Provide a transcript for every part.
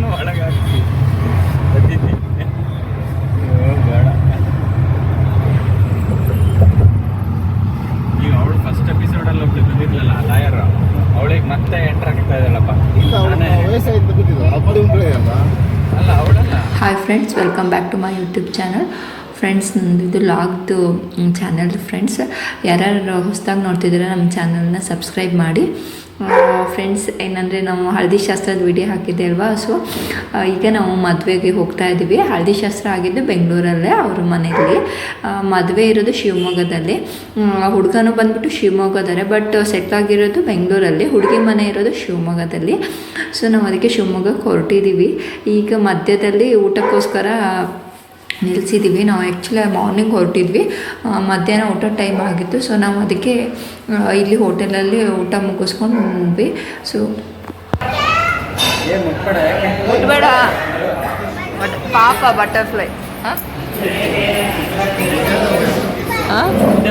ಅವನು ಒಳಗಾಕಿ ಬಂದಿದ್ದೆ ಬೇಡ. ಈಗ ಅವಳು ಫಸ್ಟ್ ಎಪಿಸೋಡಲ್ಲಿ ಒಬ್ಬಳು ಬಂದಿದ್ಲಲ್ಲ ಲಾಯರ್ ಅವಳಿಗೆ ಮತ್ತೆ ಎಂಟರ್ ಆಗ್ತಾ ಇದ್ದಾಳಪ್ಪ. ಅಲ್ಲ ಅವಳಲ್ಲ. Hi friends welcome back to my YouTube channel friends ಇದು ಲಾಗ್ದು ಚಾನಲ್ ಫ್ರೆಂಡ್ಸ್ ಯಾರ್ಯಾರು ಹೊಸದಾಗಿ ನೋಡ್ತಿದ್ದೀರ ನಮ್ಮ ಚಾನಲ್ನ ಸಬ್ಸ್ಕ್ರೈಬ್ ಮಾಡಿ. ಫ್ರೆಂಡ್ಸ್ ಏನಂದರೆ ನಾವು ಹಳದಿ ಶಾಸ್ತ್ರದ ವಿಡಿಯೋ ಹಾಕಿದ್ದೆ ಅಲ್ವಾ? ಸೊ ಈಗ ನಾವು ಮದುವೆಗೆ ಹೋಗ್ತಾ ಇದ್ದೀವಿ ಹಳದಿ ಶಾಸ್ತ್ರ ಆಗಿದ್ದು ಬೆಂಗಳೂರಲ್ಲೇ, ಅವ್ರ ಮನೆಯಲ್ಲಿ. ಮದುವೆ ಇರೋದು ಶಿವಮೊಗ್ಗದಲ್ಲಿ. ಹುಡುಗನೂ ಬಂದ್ಬಿಟ್ಟು ಶಿವಮೊಗ್ಗದಾರೆ ಬಟ್ ಸೆಟ್ ಆಗಿರೋದು ಬೆಂಗಳೂರಲ್ಲಿ. ಹುಡುಗಿ ಮನೆ ಇರೋದು ಶಿವಮೊಗ್ಗದಲ್ಲಿ. ಸೊ ನಾವು ಅದಕ್ಕೆ ಶಿವಮೊಗ್ಗಕ್ಕೆ ಹೊರಟಿದ್ದೀವಿ ಈಗ ಮಧ್ಯದಲ್ಲಿ ಊಟಕ್ಕೋಸ್ಕರ ನಿಲ್ಲಿಸಿದ್ದೀವಿ ನಾವು ಆ್ಯಕ್ಚುಲಿ ಮಾರ್ನಿಂಗ್ ಹೊರಟಿದ್ವಿ. ಮಧ್ಯಾಹ್ನ ಊಟ ಟೈಮ್ ಆಗಿತ್ತು. ಸೊ ನಾವು ಅದಕ್ಕೆ ಇಲ್ಲಿ ಹೋಟೆಲಲ್ಲಿ ಊಟ ಮುಗಿಸ್ಕೊಂಡು ಮುಗಿಸ್ಕೊಂಡ್ವಿ ಸೊ ಮುಟ್ಬೇಡ. ಮುಟ್ಬೇಡ ಪಾಪ ಬಟರ್ಫ್ಲೈ ಮುಂದೆ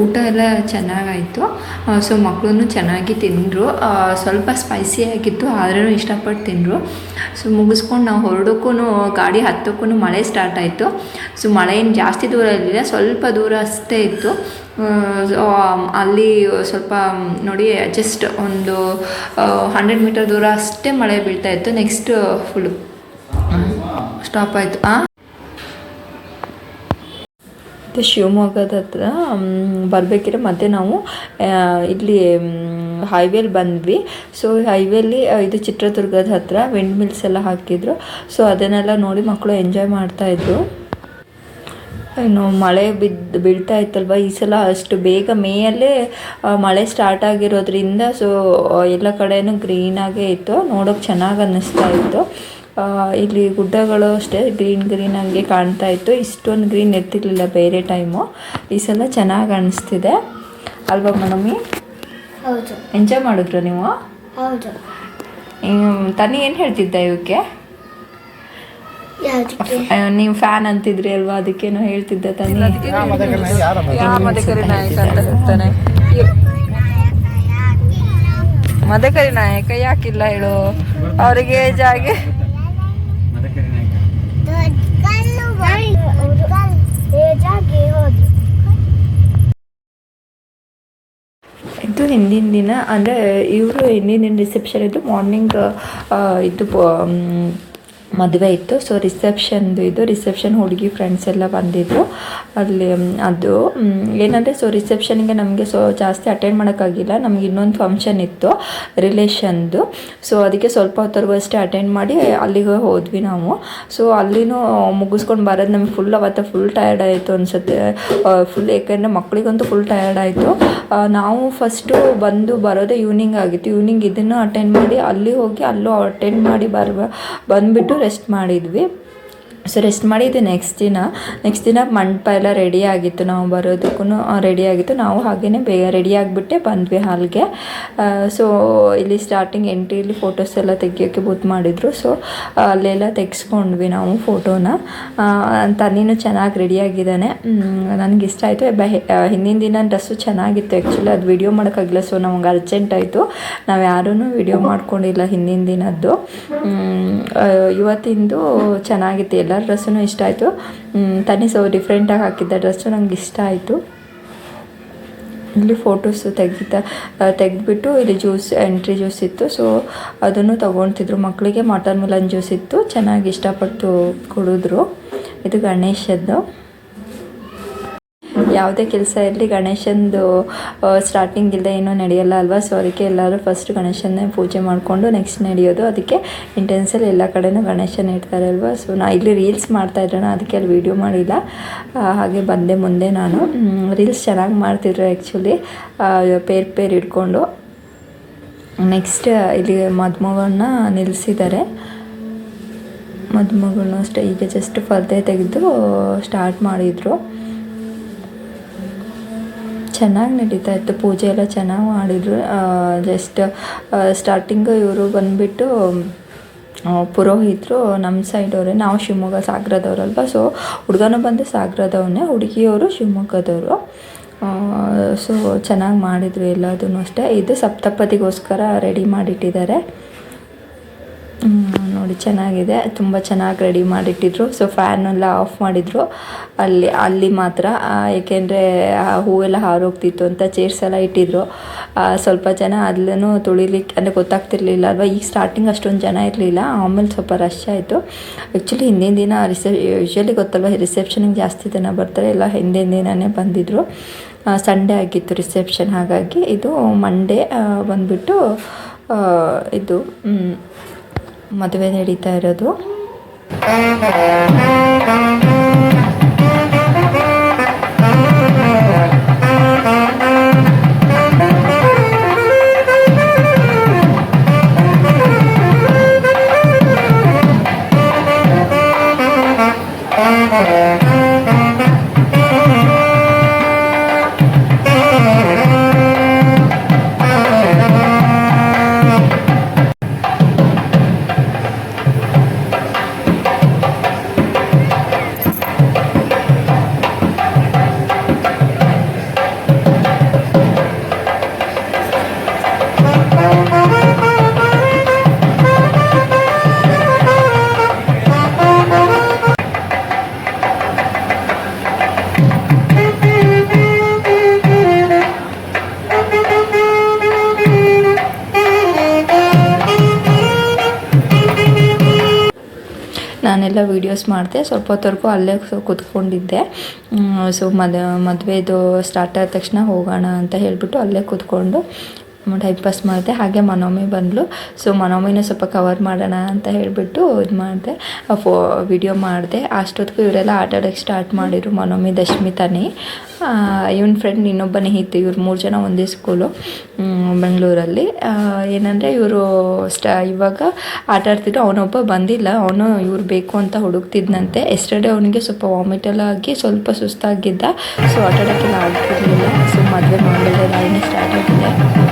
ಊಟ ಎಲ್ಲ ಚೆನ್ನಾಗಾಯಿತು. ಸೊ ಮಕ್ಕಳು ಚೆನ್ನಾಗಿ ತಿಂದರು. ಸ್ವಲ್ಪ ಸ್ಪೈಸಿ ಆಗಿತ್ತು, ಆದ್ರೂ ಇಷ್ಟಪಟ್ಟು ತಿಂದರು. ಸೊ ಮುಗಿಸ್ಕೊಂಡು ನಾವು ಹೊರಡೋಕ್ಕೂ ಗಾಡಿ ಹತ್ತೋಕ್ಕೂ ಮಳೆ ಸ್ಟಾರ್ಟ್ ಆಯಿತು. ಸೊ ಮಳೆ ಏನು ಜಾಸ್ತಿ ದೂರ ಇರಲಿಲ್ಲ, ಸ್ವಲ್ಪ ದೂರ ಅಷ್ಟೇ ಇತ್ತು. ಅಲ್ಲಿ ಸ್ವಲ್ಪ ನೋಡಿ ಜಸ್ಟ್ ಒಂದು ಹಂಡ್ರೆಡ್ ಮೀಟರ್ ದೂರ ಅಷ್ಟೇ ಮಳೆ ಬೀಳ್ತಾ ಇತ್ತು. ನೆಕ್ಸ್ಟ್ ಫುಲ್ ಸ್ಟಾಪ್ ಆಯಿತು. ಮತ್ತು ಶಿವಮೊಗ್ಗದ ಹತ್ರ ಬರಬೇಕಿದ್ರೆ ಮತ್ತೆ ನಾವು ಇಲ್ಲಿ ಹೈವೇಲಿ ಬಂದ್ವಿ. ಸೊ ಹೈವೇಲಿ ಇದು ಚಿತ್ರದುರ್ಗದ ಹತ್ರ ವಿಂಡ್ ಮಿಲ್ಸ್ ಎಲ್ಲ ಹಾಕಿದ್ರು. ಸೊ ಅದನ್ನೆಲ್ಲ ನೋಡಿ ಮಕ್ಕಳು ಎಂಜಾಯ್ ಮಾಡ್ತಾಯಿದ್ರು ಇನ್ನು ಮಳೆ ಬಿದ್ದು ಬೀಳ್ತಾ ಇತ್ತಲ್ವ? ಈ ಸಲ ಅಷ್ಟು ಬೇಗ ಮೇಯಲ್ಲೇ ಮಳೆ ಸ್ಟಾರ್ಟ್ ಆಗಿರೋದ್ರಿಂದ ಸೊ ಎಲ್ಲ ಕಡೆಯೂ ಗ್ರೀನಾಗೇ ಇತ್ತು. ನೋಡೋಕೆ ಚೆನ್ನಾಗಿ ಅನ್ನಿಸ್ತಾ ಇತ್ತು. ಇಲ್ಲಿ ಗುಡ್ಡಗಳು ಅಷ್ಟೇ ಗ್ರೀನ್ ಗ್ರೀನ್ ಹಂಗೆ ಕಾಣ್ತಾ ಇತ್ತು. ಇಷ್ಟೊಂದು ಗ್ರೀನ್ ಎತ್ತಿರಲಿಲ್ಲ ಬೇರೆ ಟೈಮು ಈ ಸಲ ಚೆನ್ನಾಗಿ ಅನಿಸ್ತಿದೆ. ಅಲ್ವಾ ಮೇಡಮಿ ಹೌದು. ಎಂಜಾಯ್ ಮಾಡಿದ್ರು ನೀವು? ಹೌದು. ತನಿ ಏನು ಹೇಳ್ತಿದ್ದ ಇವಕ್ಕೆ? ನೀವು ಫ್ಯಾನ್ ಅಂತಿದ್ರಿ ಅಲ್ವಾ? ಅದಕ್ಕೇನೋ ಹೇಳ್ತಿದ್ದೆ ತನಿ ಯಾರ ಮದಕರಿ? ನಾಯಕ ಅಂತ ಹೇಳ್ತಾನೆ? ಮದಕರಿ ನಾಯಕ ಯಾಕಿಲ್ಲ ಹೇಳು. ಅವ್ರಿಗೆ ಏಜ್ ಆಗಿ ಮದಕರಿ ನಾಯಕ ಏಜಾಗಿ ಹೋದ್ರು ಇದು ಹಿಂದಿನ ದಿನ ಅಂದರೆ ಇವರು ಹಿಂದಿನ ದಿನ ರಿಸೆಪ್ಷನ್ ಇದ್ದು ಮಾರ್ನಿಂಗ್ ಇದು ಮದುವೆ ಇತ್ತು. ಸೊ ರಿಸೆಪ್ಷನ್ದು ಇದು. ರಿಸೆಪ್ಷನ್ ಹುಡುಗಿ ಫ್ರೆಂಡ್ಸ್ ಎಲ್ಲ ಬಂದಿದ್ದರು ಅಲ್ಲಿ ಅದು ಏನಂದರೆ ಸೊ ರಿಸೆಪ್ಷನ್ಗೆ ನಮಗೆ ಸೊ ಜಾಸ್ತಿ ಅಟೆಂಡ್ ಮಾಡೋಕ್ಕಾಗಿಲ್ಲ. ನಮ್ಗೆ ಇನ್ನೊಂದು ಫಂಕ್ಷನ್ ಇತ್ತು ರಿಲೇಷನ್ದು ಸೊ ಅದಕ್ಕೆ ಸ್ವಲ್ಪ ಹೊತ್ತವರೆಗೂ ಅಷ್ಟೇ ಅಟೆಂಡ್ ಮಾಡಿ ಅಲ್ಲಿಗೆ ಹೋದ್ವಿ ನಾವು. ಸೊ ಅಲ್ಲಿನೂ ಮುಗಿಸ್ಕೊಂಡು ಬರೋದು ನಮ್ಗೆ ಫುಲ್ ಅವತ್ತು ಫುಲ್ ಟಯರ್ಡ್ ಆಯಿತು ಅನಿಸುತ್ತೆ. ಫುಲ್ ಏಕೆಂದರೆ ಮಕ್ಕಳಿಗಂತೂ ಫುಲ್ ಟಯರ್ಡ್ ಆಯಿತು. ನಾವು ಫಸ್ಟು ಬಂದು ಬರೋದೇ ಈವ್ನಿಂಗ್ ಆಗಿತ್ತು. ಈವ್ನಿಂಗ್ ಇದನ್ನು ಅಟೆಂಡ್ ಮಾಡಿ ಅಲ್ಲಿ ಹೋಗಿ ಅಲ್ಲೂ ಅಟೆಂಡ್ ಮಾಡಿ ಬರ್ಬ, ಬಂದುಬಿಟ್ಟು ರೆಸ್ಟ್ ಮಾಡಿದ್ವಿ. ಸೊ ರೆಸ್ಟ್ ಮಾಡಿದ್ದೆ ನೆಕ್ಸ್ಟ್ ದಿನ. ನೆಕ್ಸ್ಟ್ ದಿನ ಮಂಟಪ ಎಲ್ಲ ರೆಡಿ ಆಗಿತ್ತು. ನಾವು ಬರೋದಕ್ಕೂ ರೆಡಿ ಆಗಿತ್ತು. ನಾವು ಹಾಗೆಯೇ ಬೇಗ ರೆಡಿ ಆಗಿಬಿಟ್ಟೆ, ಬಂದ್ವಿ ಹಾಲ್ಗೆ ಸೊ ಇಲ್ಲಿ ಸ್ಟಾರ್ಟಿಂಗ್ ಎಂಟ್ರಿಲಿ ಫೋಟೋಸ್ ಎಲ್ಲ ತೆಗಿಯೋಕ್ಕೆ ಬುತ್ ಮಾಡಿದರು. ಸೊ ಅಲ್ಲೆಲ್ಲ ತೆಗೆಸ್ಕೊಂಡ್ವಿ ನಾವು ಫೋಟೋನ ತನ್ನಿನೂ ಚೆನ್ನಾಗಿ ರೆಡಿಯಾಗಿದ್ದಾನೆ ನನಗೆ ಇಷ್ಟ ಆಯಿತು. ಹಿಂದಿನ ದಿನ ಡ್ರೆಸ್ಸು ಚೆನ್ನಾಗಿತ್ತು ಆ್ಯಕ್ಚುಲಿ ಅದು ವಿಡಿಯೋ ಮಾಡೋಕ್ಕಾಗಿಲ್ಲ ಸೊ ನಮಗೆ ಅರ್ಜೆಂಟ್ ಆಯಿತು. ನಾವು ಯಾರೂ ವಿಡಿಯೋ ಮಾಡ್ಕೊಂಡಿಲ್ಲ ಹಿಂದಿನ ದಿನದ್ದು. ಇವತ್ತಿಂದು ಚೆನ್ನಾಗಿತ್ತು. ಎಲ್ಲ ಡ್ರೆಸ್ಸೂ ಇಷ್ಟ ಆಯಿತು. ತನ್ನಿ ಸೊ ಡಿಫ್ರೆಂಟಾಗಿ ಹಾಕಿದ್ದ ಡ್ರೆಸ್ಸು ನಂಗೆ ಇಷ್ಟ ಆಯಿತು. ಇಲ್ಲಿ ಫೋಟೋಸು ತೆಗಿತಾ ತೆಗೆದ್ಬಿಟ್ಟು ಇಲ್ಲಿ ಜ್ಯೂಸ್ ಎಂಟ್ರಿ ಜ್ಯೂಸ್ ಇತ್ತು. ಸೊ ಅದನ್ನು ತೊಗೊಳ್ತಿದ್ರು ಮಕ್ಕಳಿಗೆ ಮಟನ್ ಮಿಲನ್ ಜ್ಯೂಸ್ ಇತ್ತು. ಚೆನ್ನಾಗಿ ಇಷ್ಟಪಟ್ಟು ಕುಡಿದ್ರು. ಇದು ಗಣೇಶದ್ದು. ಯಾವುದೇ ಕೆಲಸ ಇರಲಿ, ಗಣೇಶಂದು ಸ್ಟಾರ್ಟಿಂಗ್ ಇಲ್ಲದೆ ಏನೂ ನಡೆಯಲ್ಲ ಅಲ್ವಾ? ಸೊ ಅದಕ್ಕೆ ಎಲ್ಲರೂ ಫಸ್ಟ್ ಗಣೇಶನ್ನೇ ಪೂಜೆ ಮಾಡಿಕೊಂಡು ನೆಕ್ಸ್ಟ್ ನಡೆಯೋದು. ಅದಕ್ಕೆ ಇಂಟೆನ್ಸಲ್ಲಿ ಎಲ್ಲ ಕಡೆನೂ ಗಣೇಶನ ಇಡ್ತಾರೆ ಅಲ್ವಾ? ಸೊ ನಾ ಇಲ್ಲಿ ರೀಲ್ಸ್ ಮಾಡ್ತಾ ಇದ್ರಣ ಅದಕ್ಕೆ ಅಲ್ಲಿ ವೀಡಿಯೋ ಮಾಡಿಲ್ಲ. ಹಾಗೆ ಬಂದೆ ಮುಂದೆ ನಾನು. ರೀಲ್ಸ್ ಚೆನ್ನಾಗಿ ಮಾಡ್ತಿದ್ರು ಆ್ಯಕ್ಚುಲಿ ಪೇರ್ ಪೇರ್ ಇಟ್ಕೊಂಡು ನೆಕ್ಸ್ಟ್ ಇಲ್ಲಿ ಮದುಮಗಳನ್ನ ನಿಲ್ಲಿಸಿದ್ದಾರೆ ಮದ್ಮಗಳನ್ನ ಅಷ್ಟೇ, ಈಗ ಜಸ್ಟ್ ಪರ್ದೆ ತೆಗೆದು ಸ್ಟಾರ್ಟ್ ಮಾಡಿದರು. ಚೆನ್ನಾಗಿ ನಡೀತಾ ಇತ್ತು. ಪೂಜೆ ಎಲ್ಲ ಚೆನ್ನಾಗಿ ಮಾಡಿದರು. ಜಸ್ಟ್ ಸ್ಟಾರ್ಟಿಂಗು ಇವರು ಬಂದುಬಿಟ್ಟು ಪುರೋಹಿತರು ನಮ್ಮ ಸೈಡವರೇ ನಾವು ಶಿವಮೊಗ್ಗ ಸಾಗರದವ್ರಲ್ವ ಸೊ ಹುಡುಗನೂ ಬಂದು ಸಾಗರದವನೇ, ಹುಡುಗಿಯವರು ಶಿವಮೊಗ್ಗದವರು. ಸೊ ಚೆನ್ನಾಗಿ ಮಾಡಿದರು ಎಲ್ಲದೂ ಅಷ್ಟೇ. ಇದು ಸಪ್ತಪದಿಗೋಸ್ಕರ ರೆಡಿ ಮಾಡಿಟ್ಟಿದ್ದಾರೆ. ನೋಡಿ, ಚೆನ್ನಾಗಿದೆ. ತುಂಬ ಚೆನ್ನಾಗಿ ರೆಡಿ ಮಾಡಿಟ್ಟಿದ್ರು. ಸೊ ಫ್ಯಾನೆಲ್ಲ ಆಫ್ ಮಾಡಿದರು. ಅಲ್ಲಿ ಅಲ್ಲಿ ಮಾತ್ರ ಏಕೆಂದರೆ, ಆ, ಹೂವೆಲ್ಲ ಹಾರೋಗ್ತಿತ್ತು ಅಂತ ಚೇರ್ಸ್ ಎಲ್ಲ ಇಟ್ಟಿದ್ರು. ಸ್ವಲ್ಪ ಜನ ಅಲ್ಲೂ ತುಳಿಲಿಕ್ಕೆ, ಅಂದರೆ ಗೊತ್ತಾಗ್ತಿರ್ಲಿಲ್ಲ ಅಲ್ವಾ ಈಗ ಸ್ಟಾರ್ಟಿಂಗ್ ಅಷ್ಟೊಂದು ಜನ ಇರಲಿಲ್ಲ. ಆಮೇಲೆ ಸ್ವಲ್ಪ ರಶ್ ಆಯಿತು. ಆ್ಯಕ್ಚುಲಿ ಹಿಂದಿನ ದಿನ ರಿಸೆ ಯೂಶ್ವಲಿ ಗೊತ್ತಲ್ವ? ರಿಸೆಪ್ಷನಿಗೆ ಜಾಸ್ತಿ ಜನ ಬರ್ತಾರೆ. ಎಲ್ಲ ಹಿಂದಿನ ದಿನವೇ ಬಂದಿದ್ದರು ಸಂಡೇ ಆಗಿತ್ತು ರಿಸೆಪ್ಷನ್ ಹಾಗಾಗಿ ಇದು ಮಂಡೇ ಬಂದುಬಿಟ್ಟು ಇದು ಮದುವೆ ನಡೀತಾ ಇರೋದು. ನಾನೆಲ್ಲ ವೀಡಿಯೋಸ್ ಮಾಡಿದೆ, ಸ್ವಲ್ಪ ಹೊತ್ತವರೆಗೂ ಅಲ್ಲೇ ಕೂತ್ಕೊಂಡಿದ್ದೆ. ಸೊ ಮದ್, ಮದುವೆದು ಸ್ಟಾರ್ಟ್ ಆದ ತಕ್ಷಣ ಹೋಗೋಣ ಅಂತ ಹೇಳಿಬಿಟ್ಟು ಅಲ್ಲೇ ಕೂತ್ಕೊಂಡು ಟೈಮ್ ಪಾಸ್ ಮಾಡಿದೆ ಹಾಗೆ ಮನೋಮಿ ಬಂದಳು ಸೊ ಮನೋಮಿನ ಸ್ವಲ್ಪ ಕವರ್ ಮಾಡೋಣ ಅಂತ ಹೇಳಿಬಿಟ್ಟು ಇದು ಮಾಡಿದೆ. ಫೋ ವಿಡಿಯೋ ಮಾಡಿದೆ. ಅಷ್ಟೊತ್ತಿಗೂ ಇವರೆಲ್ಲ ಆಟ ಆಡೋಕ್ಕೆ ಸ್ಟಾರ್ಟ್ ಮಾಡಿದ್ರು ಮನೋಮಿ, ದಶ್ಮಿ, ತಾನೇ. ಇವನ ಫ್ರೆಂಡ್ ಇನ್ನೊಬ್ಬನೇ ಇತ್ತು ಇವ್ರು ಮೂರು ಜನ ಒಂದೇ ಸ್ಕೂಲು ಬೆಂಗಳೂರಲ್ಲಿ. ಏನಂದರೆ ಇವರು ಸ್ಟಾ, ಇವಾಗ ಆಟ ಆಡ್ತಿದ್ರು. ಅವನೊಬ್ಬ ಬಂದಿಲ್ಲ. ಅವನು ಇವ್ರು ಬೇಕು ಅಂತ ಹುಡುಕ್ತಿದ್ನಂತೆ. ಎಸ್ಟರ್ಡೇ ಅವನಿಗೆ ಸ್ವಲ್ಪ ವಾಮಿಟ್ ಎಲ್ಲ ಆಗಿ ಸ್ವಲ್ಪ ಸುಸ್ತಾಗಿದ್ದ. ಸೊ ಆಟ ಆಡೋಕ್ಕೆಲ್ಲ ಆಗ್ತಿರ್ಲಿಲ್ಲ. ಸೊ ಮದುವೆ ಲೈನ್ ಸ್ಟಾರ್ಟ್ ಆಗಿದೆ.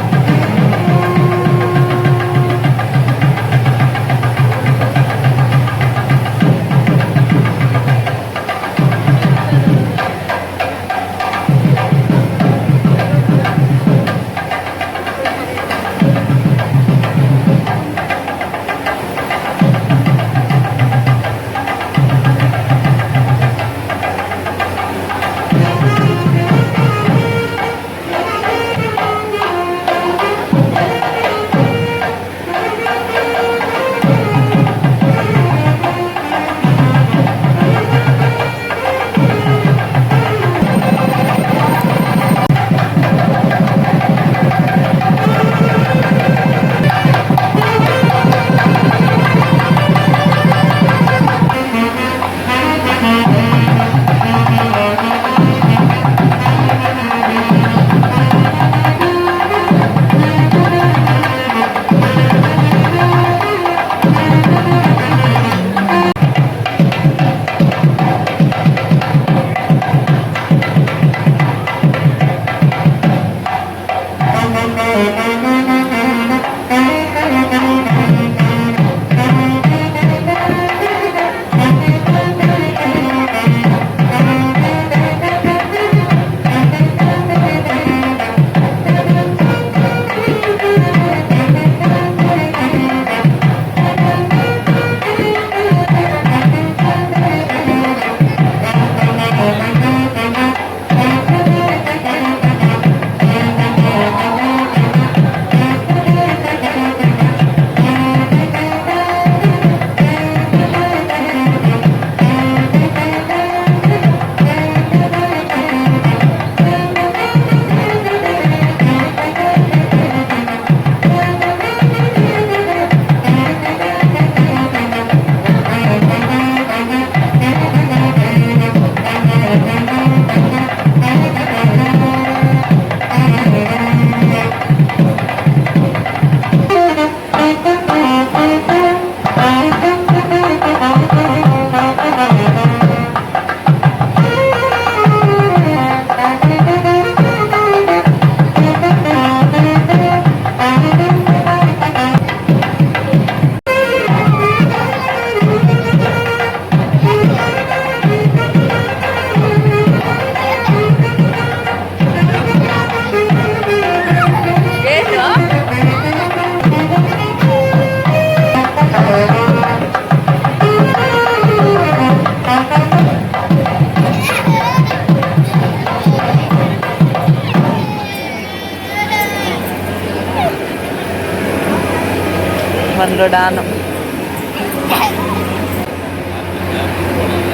ಬಂದ್ರು ಡಾನು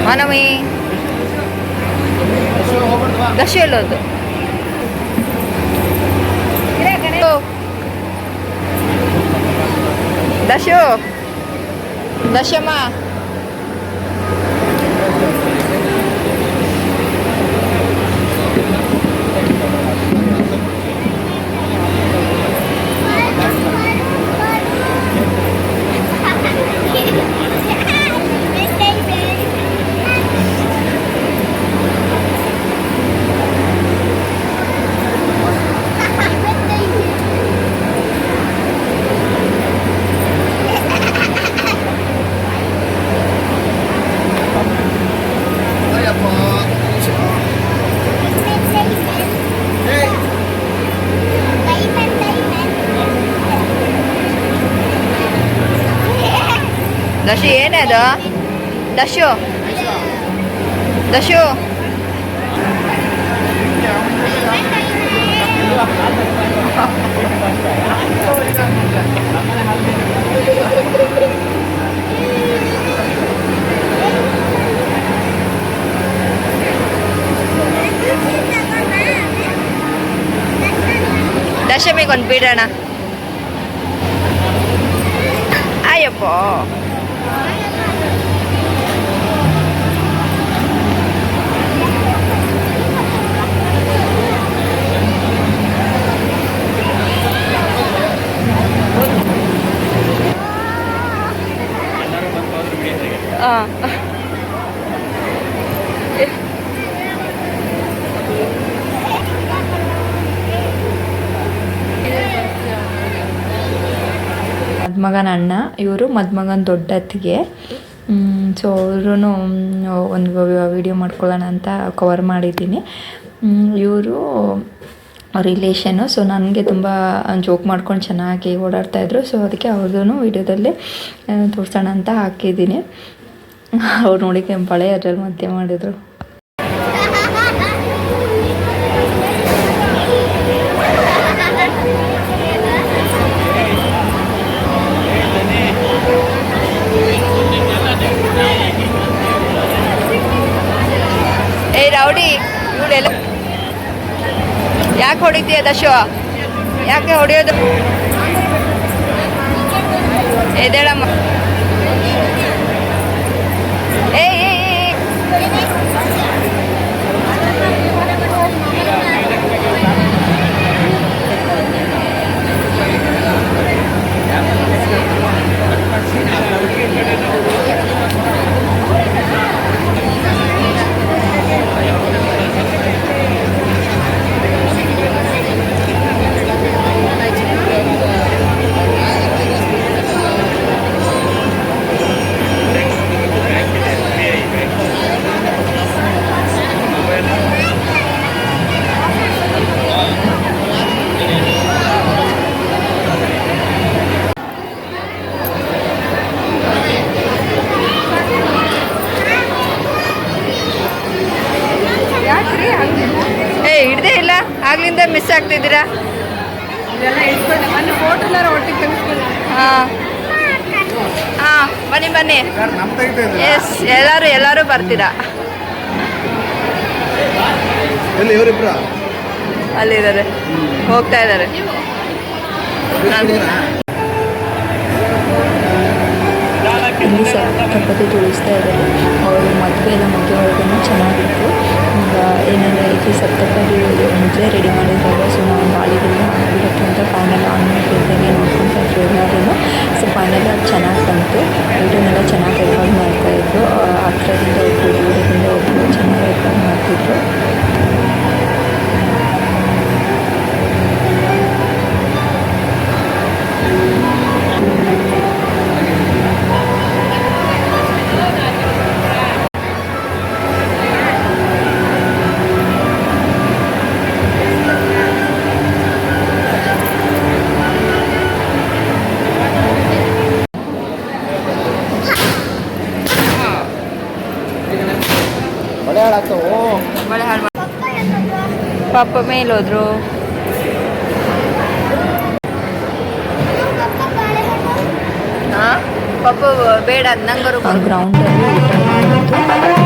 ಮಾನವಿ ದಶ ಹೇಳೋದು ದಶು ದಶಮ್ಮ ದಶು ಏನದು ದಶು ದಶು ದಶಮಿಗೆ ಒಂದು ಬಿಡೋಣ ಅಯ್ಯಪ್ಪ ಮದುಮಗನ ಅಣ್ಣ, ಇವರು ಮದ್ಮಗನ ದೊಡ್ಡ ಅತ್ತಿಗೆ ಸೊ ಅವರು ಒಂದು ವಿಡಿಯೋ ಮಾಡ್ಕೊಳ್ಳೋಣ ಅಂತ ಕವರ್ ಮಾಡಿದ್ದೀನಿ. ಇವರು ರಿಲೇಷನು ಸೊ ನನಗೆ ತುಂಬ ಜೋಕ್ ಮಾಡ್ಕೊಂಡು ಚೆನ್ನಾಗಿ ಓಡಾಡ್ತಾಯಿದ್ರು ಸೊ ಅದಕ್ಕೆ ಅವ್ರದ್ದು ವಿಡಿಯೋದಲ್ಲಿ ತೋರಿಸೋಣ ಅಂತ ಹಾಕಿದ್ದೀನಿ. ಅವ್ರು ನೋಡಿ ಕೆಂಪಾಳೆ ಅದ್ರಲ್ಲಿ ಮಧ್ಯ ಮಾಡಿದ್ರು. ಏ, ರೌಡಿ, ಇವಳೆಲ್ಲ ಯಾಕೆ ಹೊಡಿತೀಯ ದಶು? ಯಾಕೆ ಹೊಡಿಯೋದು? ಎದೇಳಮ್ಮ Thank you. ಆಗ್ಲಿಂದ ಮಿಸ್ ಆಗ್ತಿದ್ದೀರಾ? ಹಾಂ. ಹಾಂ ಬನ್ನಿ ಬನ್ನಿ. ಎಸ್ ಎಲ್ಲರೂ ಎಲ್ಲರೂ ಬರ್ತೀರಾ? ಅಲ್ಲಿದ್ದಾರೆ. ಹೋಗ್ತಾ ಇದ್ದಾರೆ. ಇಲ್ಲಿ ಗಣಪತಿ ತುಳಿಸ್ತಾ ಇದ್ದಾರೆ. ಅವರು ಮದುವೆ ಎಲ್ಲ ಮದುವೆ ಒಳಗೂ ಚೆನ್ನಾಗಿತ್ತು. ಏನೆಂದರೆ ಇದು ಸಪ್ತಪದಿ ಮುಂಚೆ ರೆಡಿ ಮಾಡಿದಾಗ ಸೊ ನಾವು ಗಾಳಿಗೆಲ್ಲ ಆಗಿರುತ್ತೆ ಫ್ಯಾನೆಲ್ಲ ಆನ್ ಮಾಡಿದ್ದೇನೆ ಇದ್ರು ಎಲ್ಲರೂ ಸೊ ಫೈನಲ್ ಅದು ಚೆನ್ನಾಗಿ ಬಂತು. ವಿಡಿಯೋನೆಲ್ಲ ಚೆನ್ನಾಗಿ ರೆಕಾರ್ಡ್ ಮಾಡ್ತಾಯಿದ್ರು ಹತ್ರದಿಂದ ಒಬ್ಬರು ದೂರದಿಂದ ಒಬ್ಬರು ಚೆನ್ನಾಗಿ ರೆಕಾರ್ಡ್ ಮಾಡ್ತಿದ್ರು. ಪಾಪ ಮೇಲೋದ್ರು. ಪಾಪ ಬೇಡ ನಂಗರು ಗ್ರೌಂಡಲ್ಲಿ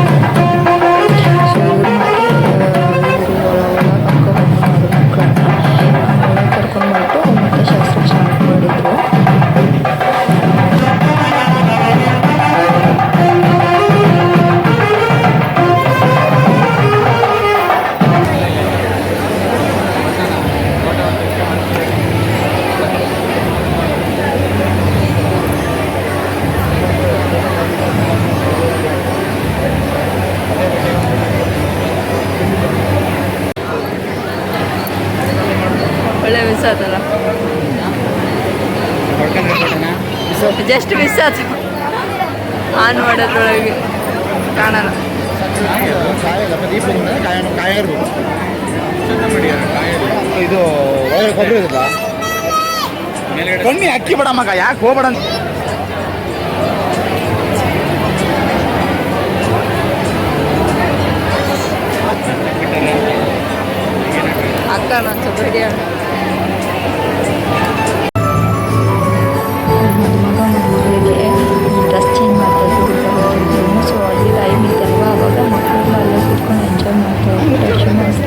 ಆನ್ ಮಾಡೋದ್ರೊಳಗೆ ಕಾಣಲ್ಲ ಇದು ಒಳಗಡೆ ಕೊಬ್ಬರಿ ಇರುತ್ತಾ ಮೇಲ್ಗಡೆ ಕಣ್ಣಿ ಅಕ್ಕಿ ಬೇಡ ಮಗ ಯಾಕೆ ಹೋಗ್ಬೇಡ ಅಂತ ಅಕ್ಕ ನಾನು ಸ್ವಲ್ಪ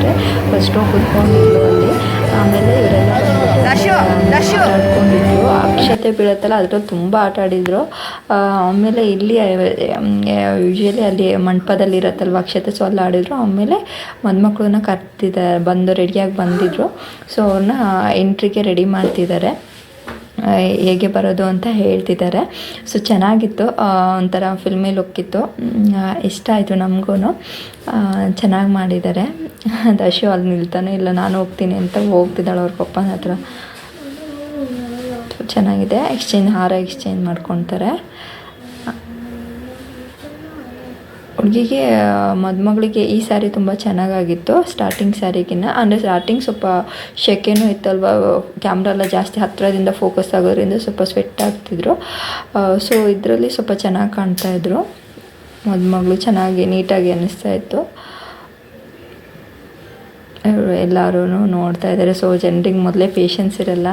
ಅಷ್ಟೇ ಫಸ್ಟು ಕುತ್ಕೊಂಡಿದ್ದು ಅಲ್ಲಿ. ಆಮೇಲೆ ಇವರೆಲ್ಲ ಆಡ್ಕೊಂಡಿದ್ರು ಅಕ್ಷತೆ ಬೀಳತ್ತಲ್ಲ ಅದರಲ್ಲಿ ತುಂಬ ಆಟ ಆಡಿದ್ರು. ಆಮೇಲೆ ಇಲ್ಲಿ ಯೂಶ್ವಲಿ ಅಲ್ಲಿ ಮಂಟಪದಲ್ಲಿ ಇರತ್ತಲ್ವ ಅಕ್ಷತೆ ಸೊ ಅಲ್ಲಿ ಆಡಿದ್ರು. ಆಮೇಲೆ ಮದುಮಕ್ಳನ್ನ ಕರ್ತಿದ್ದಾರೆ ಬಂದು ರೆಡಿಯಾಗಿ ಬಂದಿದ್ರು. ಸೊ ಅವ್ರನ್ನ ಎಂಟ್ರಿಗೆ ರೆಡಿ ಮಾಡ್ತಿದ್ದಾರೆ. ಹೇಗೆ ಬರೋದು ಅಂತ ಹೇಳ್ತಿದ್ದಾರೆ. ಸೊ ಚೆನ್ನಾಗಿತ್ತು. ಒಂಥರ ಫಿಲ್ಮಿ ಲುಕ್ ಇತ್ತು. ಇಷ್ಟ ಆಯಿತು ನಮಗೂ ಚೆನ್ನಾಗಿ ಮಾಡಿದ್ದಾರೆ. ದಶು ಅಲ್ಲಿ ನಿಲ್ತಾನೆ ಇಲ್ಲ. ನಾನು ಹೋಗ್ತೀನಿ ಅಂತ ಹೋಗ್ತಿದ್ದಾಳೆ ಅವ್ರ ಪಪ್ಪನ ಹತ್ರ. ಚೆನ್ನಾಗಿದೆ. ಎಕ್ಸ್ಚೇಂಜ್ ಹಾರ ಎಕ್ಸ್ಚೇಂಜ್ ಮಾಡ್ಕೊತಾರೆ. ಹುಡುಗಿಗೆ ಮದುಮಗಳಿಗೆ ಈ ಸ್ಯಾರಿ ತುಂಬ ಚೆನ್ನಾಗಾಗಿತ್ತು ಸ್ಟಾರ್ಟಿಂಗ್ ಸ್ಯಾರಿಗಿನ್ನ ಅಂದರೆ ಸ್ಟಾರ್ಟಿಂಗ್ ಸ್ವಲ್ಪ ಶೆಕೆನೂ ಇತ್ತಲ್ವ ಕ್ಯಾಮ್ರಾ ಎಲ್ಲ ಜಾಸ್ತಿ ಹತ್ತಿರದಿಂದ ಫೋಕಸ್ ಆಗೋದ್ರಿಂದ ಸ್ವಲ್ಪ ಸ್ವೆಟ್ ಆಗ್ತಿದ್ರು. ಸೊ ಇದರಲ್ಲಿ ಸ್ವಲ್ಪ ಚೆನ್ನಾಗಿ ಕಾಣ್ತಾ ಇದ್ರು. ಮದುಮಗಳು ಚೆನ್ನಾಗಿ, ನೀಟಾಗಿ ಅನ್ನಿಸ್ತಾ ಇತ್ತು. ಎಲ್ಲರೂ ನೋಡ್ತಾ ಇದ್ದಾರೆ ಸೊ ಜನರಿಗೆ ಮೊದಲೇ ಪೇಷನ್ಸ್ ಇರಲ್ಲ.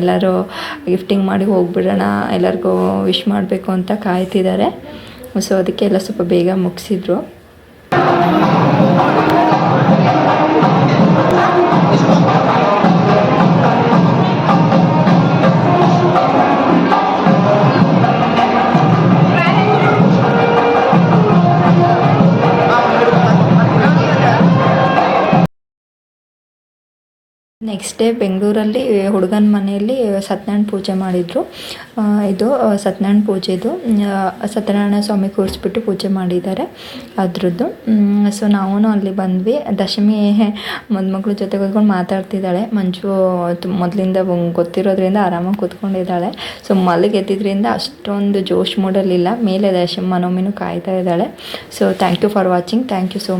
ಎಲ್ಲರೂ ಗಿಫ್ಟಿಂಗ್ ಮಾಡಿ ಹೋಗ್ಬಿಡೋಣ, ಎಲ್ಲರಿಗೂ ವಿಶ್ ಮಾಡಬೇಕು ಅಂತ ಕಾಯ್ತಿದ್ದಾರೆ. ಸೊ ಅದಕ್ಕೆ ಎಲ್ಲ ಸ್ವಲ್ಪ ಬೇಗ ಮುಗಿಸಿದ್ರು. ನೆಕ್ಸ್ಟ್ ಡೇ ಬೆಂಗಳೂರಲ್ಲಿ ಹುಡುಗನ ಮನೆಯಲ್ಲಿ ಸತ್ಯನಾರಾಯಣ ಪೂಜೆ ಮಾಡಿದರು. ಇದು ಸತ್ಯನಾರಾಯಣ ಪೂಜೆದು. ಸತ್ಯನಾರಾಯಣ ಸ್ವಾಮಿ ಕೂರಿಸ್ಬಿಟ್ಟು ಪೂಜೆ ಮಾಡಿದ್ದಾರೆ ಅದ್ರದ್ದು. ಸೊ ನಾವು ಅಲ್ಲಿ ಬಂದ್ವಿ. ದಶಮಿ ಮದುಮಕ್ಳ ಜೊತೆ ಕೂತ್ಕೊಂಡು ಮಾತಾಡ್ತಿದ್ದಾಳೆ. ಮಂಜು ಮೊದಲಿಂದ ಗೊತ್ತಿರೋದ್ರಿಂದ ಆರಾಮಾಗಿ ಕೂತ್ಕೊಂಡಿದ್ದಾಳೆ. ಸೊ ಮಲಗೆದ್ದಿದ್ರಿಂದ ಅಷ್ಟೊಂದು ಜೋಶ್ ಮೂಡಲಿಲ್ಲ ಮೇಲೆ ದಶಮಿ, ಮನೋಮಿನೂ ಕಾಯ್ತಾ ಇದ್ದಾಳೆ. So thank you for watching thank you so